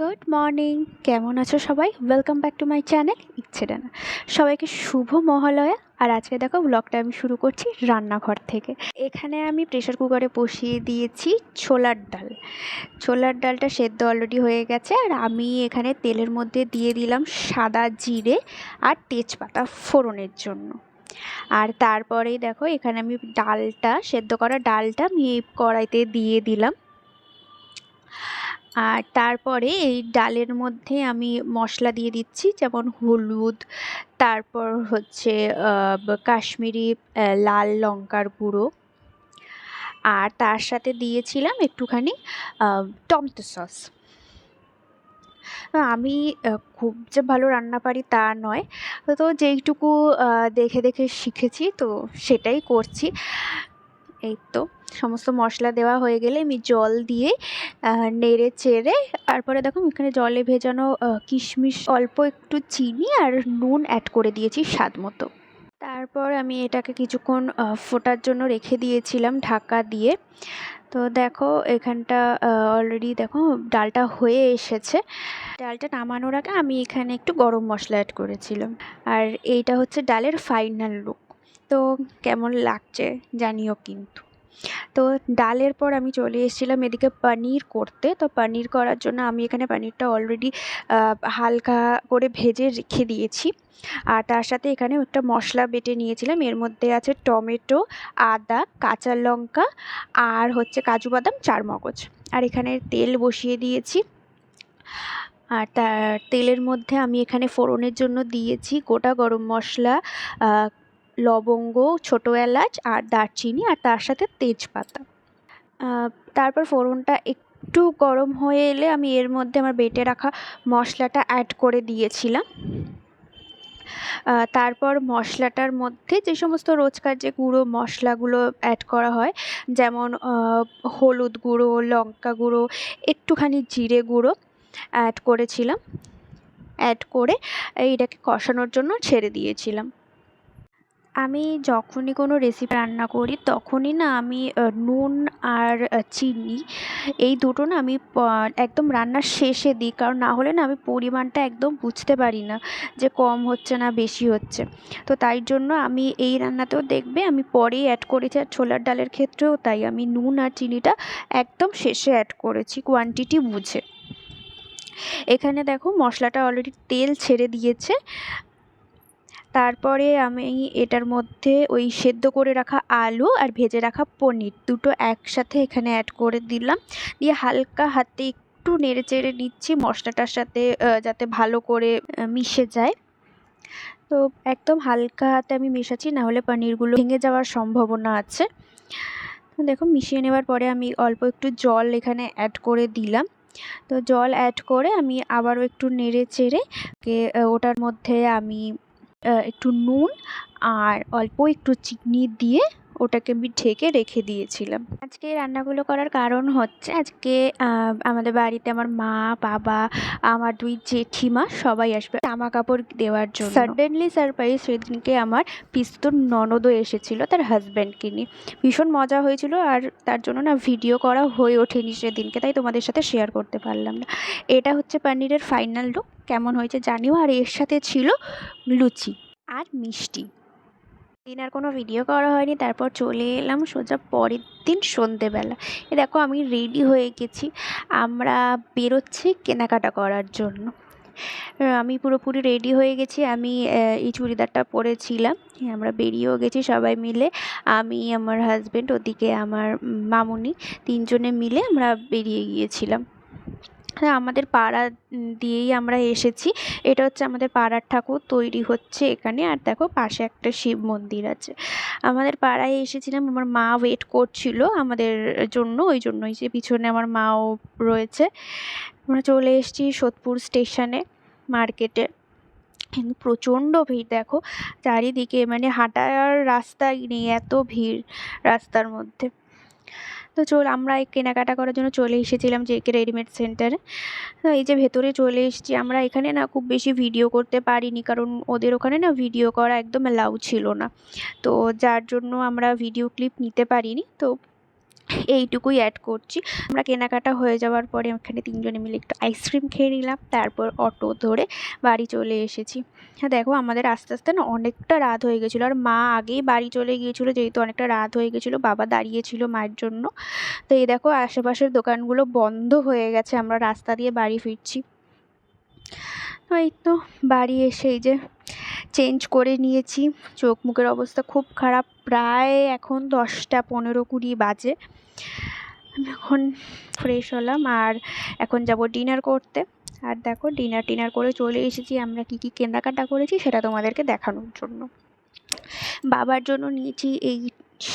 Good morning. কেমন আছো সবাই? Welcome back to my channel Ichchhe Dana. সবাইকে শুভ মহালয়া। আর আজকে দেখো ব্লগটা আমি শুরু করছি রান্নাঘর থেকে। এখানে আমি প্রেশার কুকারে বসিয়ে দিয়েছি ছোলার ডাল। ছোলার ডালটা সেদ্ধ অলরেডি হয়ে গেছে। আর আমি এখানে তেলের মধ্যে দিয়ে দিলাম সাদা জিরে আর তেজপাতা ফোড়নের জন্য। আর তারপরেই দেখো, এখানে আমি ডালটা, সেদ্ধ করা ডালটা আমি কড়াইতে দিয়ে দিলাম। আর তারপরে এই ডালের মধ্যে আমি মশলা দিয়ে দিচ্ছি, যেমন হলুদ, তারপর হচ্ছে কাশ্মীরি লাল লঙ্কার গুঁড়ো। আর তার সাথে দিয়েছিলাম একটুখানি টমেটো সস। আমি খুব যে ভালো রান্না পারি তা নয়। তো যেইটুকু দেখে দেখে শিখেছি, তো সেটাই করছি। এই তো, সমস্ত মশলা দেওয়া হয়ে গেলে আমি জল দিয়ে নেড়ে চেড়ে, তারপরে দেখো এখানে জলে ভেজানো কিশমিশ, অল্প একটু চিনি আর নুন অ্যাড করে দিয়েছি স্বাদ মতো। তারপর আমি এটাকে কিছুক্ষণ ফোটার জন্য রেখে দিয়েছিলাম ঢাকা দিয়ে। তো দেখো এখানটা অলরেডি দেখো ডালটা হয়ে এসেছে। ডালটা নামানোর আগে আমি এখানে একটু গরম মশলা অ্যাড করেছিলাম। আর এইটা হচ্ছে ডালের ফাইনাল লুক তো কেমন লাগছে জানিও কিন্তু। তো ডালের পর আমি চলে এসেছিলাম এদিকে পনির করতে। তো পনির করার জন্য আমি এখানে পনিরটা অলরেডি হালকা করে ভেজে রেখে দিয়েছি। আর তার সাথে এখানে একটা মশলা বেটে নিয়েছিলাম। এর মধ্যে আছে টমেটো, আদা, কাঁচা লঙ্কা আর হচ্ছে কাজু বাদাম, চার মগজ। আর এখানে তেল বসিয়ে দিয়েছি। আর তার তেলের মধ্যে আমি এখানে ফোড়নের জন্য দিয়েছি গোটা গরম মশলা লবঙ্গ, ছোটো এলাচ আর দারচিনি আর তার সাথে তেজপাতা। তারপর ফোড়নটা একটু গরম হয়ে এলে আমি এর মধ্যে আমার বেটে রাখা মশলাটা অ্যাড করে দিয়েছিলাম। তারপর মশলাটার মধ্যে যে সমস্ত রোজকার যে গুঁড়ো মশলাগুলো অ্যাড করা হয়, যেমন হলুদ গুঁড়ো, লঙ্কা গুঁড়ো, একটুখানি জিরে গুঁড়ো অ্যাড করেছিলাম। অ্যাড করে এইটাকে কষানোর জন্য ছেড়ে দিয়েছিলাম। আমি যখনই কোনো রেসিপি রান্না করি, তখনই না আমি নুন আর চিনি, এই দুটো না আমি একদম রান্নার শেষে দিই। কারণ না হলে না আমি পরিমাণটা একদম বুঝতে পারি না যে কম হচ্ছে না বেশি হচ্ছে। তো তাই জন্য আমি এই রান্নাতেও দেখবে আমি পরেই অ্যাড করেছি, আর ছোলার ডালের ক্ষেত্রেও তাই। আমি নুন আর চিনিটা একদম শেষে অ্যাড করেছি কোয়ান্টিটি বুঝে। এখানে দেখো মশলাটা অলরেডি তেল ছেড়ে দিয়েছে। তারপরে আমি এটার মধ্যে ওই সেদ্ধ করে রাখা আলু আর ভেজে রাখা পনির দুটো একসাথে এখানে অ্যাড করে দিলাম। দিয়ে হালকা হাতে একটু নেড়ে চেড়ে নিচ্ছি, মশলাটার সাথে যাতে ভালো করে মিশে যায়। তো একদম হালকা হাতে আমি মেশাচ্ছি, নাহলে পনিরগুলো ভেঙে যাওয়ার সম্ভাবনা আছে। দেখো, মিশিয়ে নেওয়ার পরে আমি অল্প একটু জল এখানে অ্যাড করে দিলাম। তো জল অ্যাড করে আমি আবারও একটু নেড়ে চেড়ে ওটার মধ্যে আমি একটু নুন আর অল্প একটু চিনি দিয়ে ওটাকে আমি ঢেকে রেখে দিয়েছিলাম। আজকে রান্নাগুলো করার কারণ হচ্ছে আজকে আমাদের বাড়িতে আমার মা, বাবা, আমার দুই জেঠিমা সবাই আসবে জামা কাপড় দেওয়ার জন্য। সাডেনলি সারপ্রাইজ সেদিনকে আমার পিস্তর ননদও এসেছিল, তার হাজব্যান্ডকে নিয়ে। ভীষণ মজা হয়েছিল আর তার জন্য না ভিডিও করা হয়ে ওঠেনি সেদিনকে, তাই তোমাদের সাথে শেয়ার করতে পারলাম না। এটা হচ্ছে পনিরের ফাইনাল লুক কেমন হয়েছে জানিও। আর এর সাথে ছিল লুচি আর মিষ্টি। দিন আর কোনো ভিডিও করা হয়নি, তারপর চলে এলাম সোজা পরের দিন সন্ধেবেলা। এ দেখো আমি রেডি হয়ে গেছি, আমরা বেরোচ্ছি কেনাকাটা করার জন্য। আমি পুরোপুরি রেডি হয়ে গেছি, আমি এই চুড়িদারটা পরেছিলাম, আমরা বেরিয়েও গেছি সবাই মিলে। আমি, আমার হাজব্যান্ড ওদিকে আমার মামুনি, তিনজনে মিলে আমরা বেরিয়ে গিয়েছিলাম। আমাদের পাড়া দিয়েই আমরা এসেছি। এটা হচ্ছে আমাদের পাড়ার ঠাকুর তৈরি হচ্ছে এখানে। আর দেখো পাশে একটা শিব মন্দির আছে। আমাদের পাড়ায় এসেছিলাম, আমার মা ওয়েট করছিল আমাদের জন্য, ওই জন্যই যে পিছনে আমার মাও রয়েছে। আমরা চলে এসেছি সোদপুর স্টেশনে, মার্কেটে। কিন্তু প্রচণ্ড ভিড়, দেখো। চারিদিকে মানে হাঁটার রাস্তাই নেই, এত ভিড় রাস্তার মধ্যে। তো চল আমরা এই কেনাকাটা করার জন্য চলে এসেছিলাম যে কে রেডিমেড সেন্টারে তো এই যে ভেতরে চলে এসেছি, আমরা এখানে না খুব বেশি ভিডিও করতে পারিনি, কারণ ওদের ওখানে না ভিডিও করা একদম অ্যালাউ ছিল না। তো যার জন্য আমরা ভিডিও ক্লিপ নিতে পারিনি, তো এইটুকুই অ্যাড করছি। আমরা কেনাকাটা হয়ে যাওয়ার পরে এখানে তিনজনে মিলে একটু আইসক্রিম খেয়ে নিলাম, তারপর অটো ধরে বাড়ি চলে এসেছি। হ্যাঁ দেখো আমাদের আস্তে আস্তে না অনেকটা রাত হয়ে গেছিল। আর মা আগেই বাড়ি চলে গিয়েছিল, যেহেতু অনেকটা রাত হয়ে গেছিল, বাবা দাঁড়িয়েছিল মায়ের জন্য। তো এই দেখো আশেপাশের দোকানগুলো বন্ধ হয়ে গেছে, আমরা রাস্তা দিয়ে বাড়ি ফিরছি। ওই তো বাড়ি এসে এই যে চেঞ্জ করে নিয়েছি। চোখ মুখের অবস্থা খুব খারাপ। প্রায় এখন দশটা পনেরো কুড়ি বাজে। আমি এখন ফ্রেশ হলাম আর এখন যাব ডিনার করতে। আর দেখো ডিনার টিনার করে চলে এসেছি। আমরা কী কী কেনাকাটা করেছি সেটা তোমাদেরকে দেখানোর জন্য। বাবার জন্য নিয়েছি এই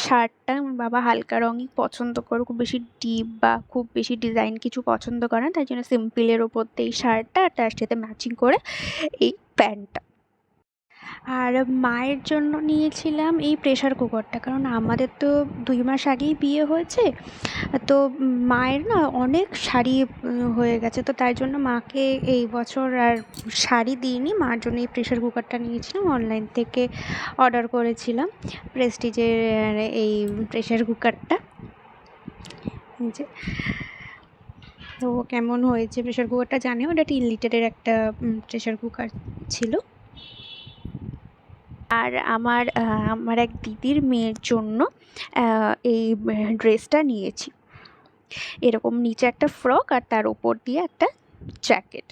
শার্টটা। আমার বাবা হালকা রঙই পছন্দ করে। খুব বেশি ডিপ বা খুব বেশি ডিজাইন কিছু পছন্দ করে না। তাই জন্য সিম্পলের ওপর এই শার্টটা আর তার সাথে ম্যাচিং করে এই প্যান্টটা। আর মায়ের জন্য নিয়েছিলাম এই প্রেশার কুকারটা কারণ আমাদের তো দুই মাস আগেই বিয়ে হয়েছে। তো মায়ের না অনেক শাড়ি হয়ে গেছে। তো তাই জন্য মাকে এই বছর আর শাড়ি দিইনি। মার জন্য এই প্রেশার কুকারটা নিয়েছিলাম। অনলাইন থেকে অর্ডার করেছিলাম প্রেস্টিজের এই প্রেশার কুকারটা যে। তো কেমন হয়েছে প্রেশার কুকারটা জানে ওটা তিন লিটারের একটা প্রেশার কুকার ছিল। আর আমার আমার এক দিদির মেয়ের জন্য এই ড্রেসটা নিয়েছি। এরকম নিচে একটা ফ্রক আর তার ওপর দিয়ে একটা জ্যাকেট।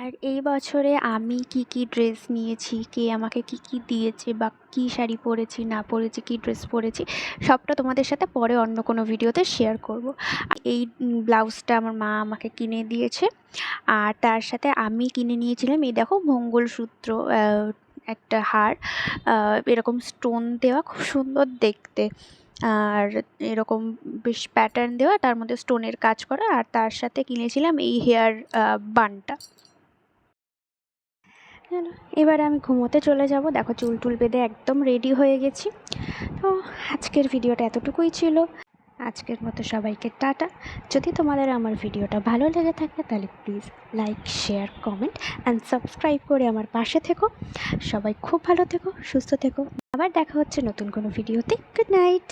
আর এই বছরে আমি কি কি ড্রেস নিয়েছি, কে আমাকে কি কি দিয়েছে বা কী শাড়ি পরেছি, না পরেছি, কী ড্রেস পরেছি, সবটা তোমাদের সাথে পরে অন্য কোনো ভিডিওতে শেয়ার করব। এই ব্লাউজটা আমার মা আমাকে কিনে দিয়েছে। আর তার সাথে আমি কিনে নিয়েছিলাম, এই দেখো মঙ্গলসূত্র একটা হার এরকম স্টোন দেওয়া খুব সুন্দর দেখতে। আর এরকম বেশ প্যাটার্ন দেওয়া, তার মধ্যে স্টোনের কাজ করা, আর তার সাথে কিনেছিলাম এই হেয়ার বানটা এবারে আমি ঘুমোতে চলে যাব। দেখো চুল টুল বেঁধে একদম রেডি হয়ে গেছি। তো আজকের ভিডিওটা এতটুকুই ছিল। আজকের মতো সবাইকে টাটা। যদি তোমাদের আমার ভিডিওটা ভালো লেগে থাকে, তাহলে please like share comment and subscribe করে আমার পাশে থেকো। সবাই খুব ভালো থেকো, সুস্থ থেকো। আবার দেখা হচ্ছে নতুন কোনো ভিডিওতে। Good night